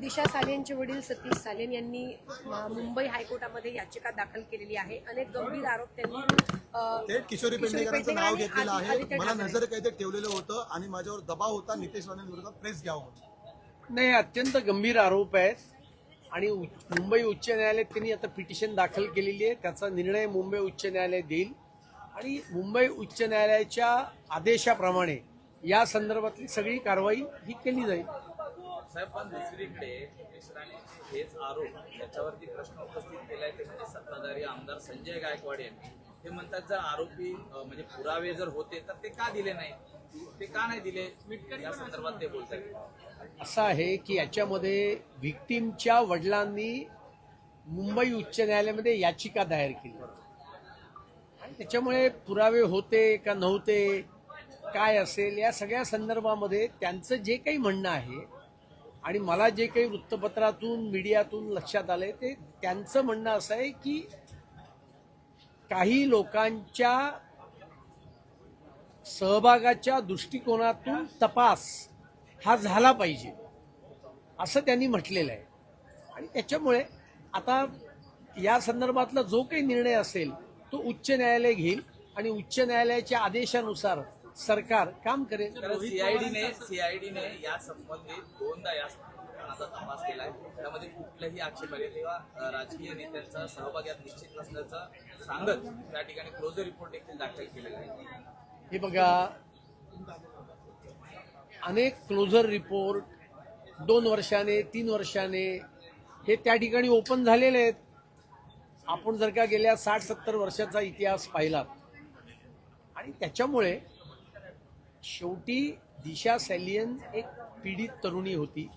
दिशा सालेंचे वडील सतीश सालेन यांनी मुंबई हायकोर्टामध्ये याचिका दाखल केलेली आहे. अनेक गंभीर आरोप त्यांनी किशोरी पेडणेकरांचं नाव घेतलेलं आहे. मला. नजर कैदेत ठेवलेलं होतं आणि माझ्यावर दबाव होता. नितेश राणेंविरोधात प्रेस घ्यावं. नाही अत्यंत गंभीर आरोप आहेत. आणि मुंबई उच्च न्यायालयात त्यांनी आता पिटिशन दाखल केलेली आहे. त्याचा निर्णय मुंबई उच्च न्यायालय देईल. आणि मुंबई उच्च न्यायालयाच्या आदेशाप्रमाणे या संदर्भातली सगळी कारवाई ही केली जाईल. साहेब पण दुसरीकडे मिश्रांनी हेच आरोप त्याच्यावरती प्रश्न उपस्थित केलाय ते म्हणजे सत्ताधारी आमदार संजय गायकवाड यांनी. ते म्हणतात जर आरोपी अं, म्हणजे पुरावे जर होते तर ते का दिले नाही? ते का नाही दिले? या संदर्भात ते बोलतात असं आहे की याच्यामध्ये व्हिक्टीमच्या वडिलांनी मुंबई उच्च न्यायालयामध्ये याचिका दायर केली. आणि त्याच्यामुळे पुरावे होते का नव्हते काय असेल या सगळ्या संदर्भामध्ये त्यांचं जे काही म्हणणं आहे आणि मला जे काही वृत्तपत्रातून मीडियातून लक्षात आलंय ते त्यांचं म्हणणं असं आहे की काही लोकांच्या सहभागाच्या दृष्टिकोनातून तपास हा झाला पाहिजे असं त्यांनी म्हटलेलं आहे. आणि त्याच्यामुळे आता या संदर्भातला जो काही निर्णय असेल तो उच्च न्यायालय घेईल आणि उच्च न्यायालयाच्या आदेशानुसार सरकार काम करेल कारण सीआयडीने सीआयडीने या संबंधित दोनदा या प्रकरणाचा तपास केलाय. त्यामध्ये कुठल्याही आक्षेपार्ह किंवा राजकीय नेत्यांचा सहभाग यात निश्चित नसल्याचं सांगत त्या ठिकाणी क्लोजर रिपोर्ट देखील दाखल केलेला आहे. हे बघा. अनेक क्लोजर रिपोर्ट दोन वर्षाने तीन वर्षाने हे त्या ठिकाणी ओपन झालेले आहेत. आपण जर का गेल्या साठ सत्तर वर्षाचा इतिहास पाहिला आणि त्याच्यामुळे शेवटी दिशा सॅलियन एक पीडित तरुणी होती.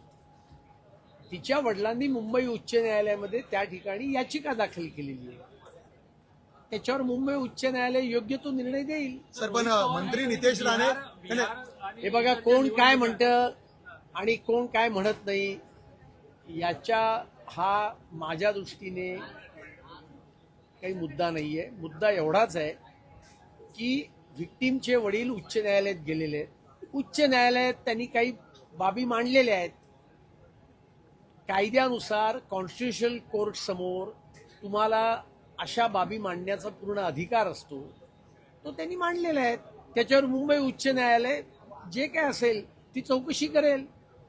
तिच्या वडिलांनी मुंबई उच्च न्यायालयामध्ये त्या ठिकाणी याचिका दाखल केलेली आहे. त्याच्यावर मुंबई उच्च न्यायालय योग्य तो निर्णय देईल. सर पण मंत्री नितेश राणे हे बघा कोण काय म्हणतं आणि कोण काय म्हणत नाही याच्या हा माझ्या दृष्टीने काही मुद्दा नाहीये. मुद्दा एवढाच आहे की व्हिक्टीमचे वडील उच्च न्यायालयात गेलेले आहेत. उच्च न्यायालयात त्यांनी काही बाबी मांडलेल्या आहेत. कायद्यानुसार कॉन्स्टिट्युशनल कोर्ट समोर तुम्हाला अशा बाबी मांडण्याचा पूर्ण अधिकार असतो तो त्यांनी मांडलेला आहे. त्याच्यावर मुंबई उच्च न्यायालय जे काय असेल ती चौकशी करेल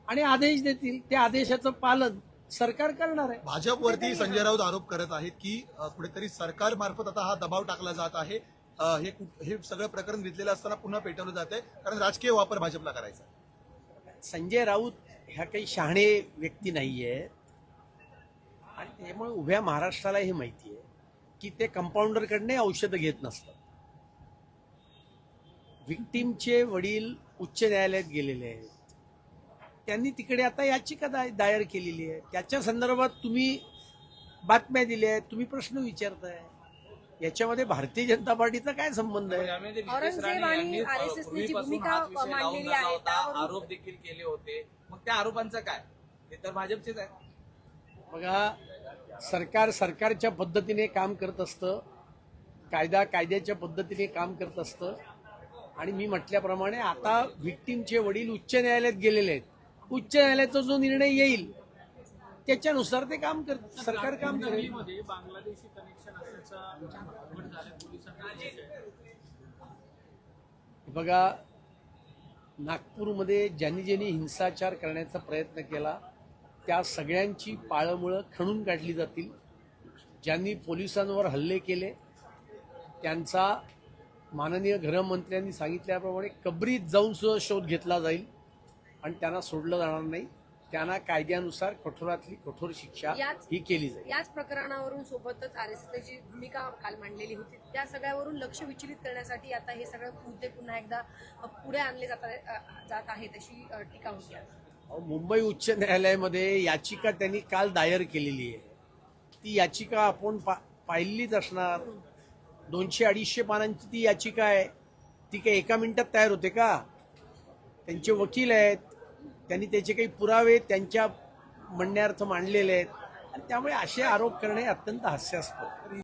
आणि आदेश देतील. त्या आदेशाचं पालन सरकार करणार आहे. भाजपवरती संजय राऊत आरोप करत आहेत की कुठेतरी सरकार मार्फत आता हा दबाव टाकला जात आहे. हे हे सगळं प्रकरण घेतलेलं असताना पुन्हा पेटवलं जात आहे कारण राजकीय वापर भाजपला करायचा संजय राऊत ह्या काही शहाणे व्यक्ती नाही आहेत आणि त्यामुळे उभ्या महाराष्ट्राला हे माहिती आहे की ते कंपाऊंडरकडने औषधं घेत नसतात. विक्टीमचे वडील उच्च न्यायालयात गेलेले आहेत. त्यांनी तिकडे आता याचिका दाय- दायर केलेली आहे. त्याच्या संदर्भात तुम्ही बातम्या दिल्या आहेत. तुम्ही प्रश्न विचारताय. याच्यामध्ये भारतीय जनता पार्टीचा काय संबंध आहे? यामध्ये नितेश औरंगजेब राणे आणि यांनी, अं, RSS ने जी पूर्वीपासून भूमिका हाच विषय लावून मांडलेली धरला आहे, होता त्यावरून- आरोप देखील केले होते. मग त्या आरोपांचं काय? ते तर भाजपचेच आहे. बघा सरकार सरकारच्या पद्धतीने काम करत असतं कायदा कायद्याच्या पद्धतीने काम करत असतं. आणि मी म्हटल्याप्रमाणे आता व्हिक्टीमचे वडील उच्च न्यायालयात गेलेले आहेत. उच्च न्यायालयाचा जो निर्णय येईल त्याच्यानुसार ते काम कर सरकार काम करेल. बांगलादेशी कनेक्शन असल्याचा बघा नागपूरमध्ये ज्यांनी ज्यांनी हिंसाचार करण्याचा प्रयत्न केला त्या सगळ्यांची पाळंमुळं खणून काढली जातील. ज्यांनी पोलिसांवर हल्ले केले त्यांचा माननीय गृहमंत्र्यांनी सांगितल्याप्रमाणे कबरीत जाऊन सुद्धा शोध घेतला जाईल आणि त्यांना सोडलं जाणार नाही. त्यांना कायद्यानुसार कठोरातली कठोर शिक्षा ही केली जाईल. याच प्रकरणावरून सोबतच आर एस जी भूमिका काल मांडलेली होती त्या सगळ्यावरून लक्ष विचलित करण्यासाठी आता हे सगळे मुद्दे पुन्हा एकदा पुढे आणले जात जात आहेत अशी टीका होती मुंबई उच्च न्यायालयामध्ये याचिका त्यांनी काल दायर केलेली आहे. ती याचिका आपण पा पाहिलीच असणार. दोनशे अडीचशे पानांची ती याचिका आहे. ती काही एका मिनिटात तयार होते का? त्यांचे वकील आहेत. त्यांनी त्याचे काही पुरावे त्यांच्या म्हणण्यार्थ मांडलेले आहेत. आणि त्यामुळे असे आरोप करणे अत्यंत हास्यास्पद.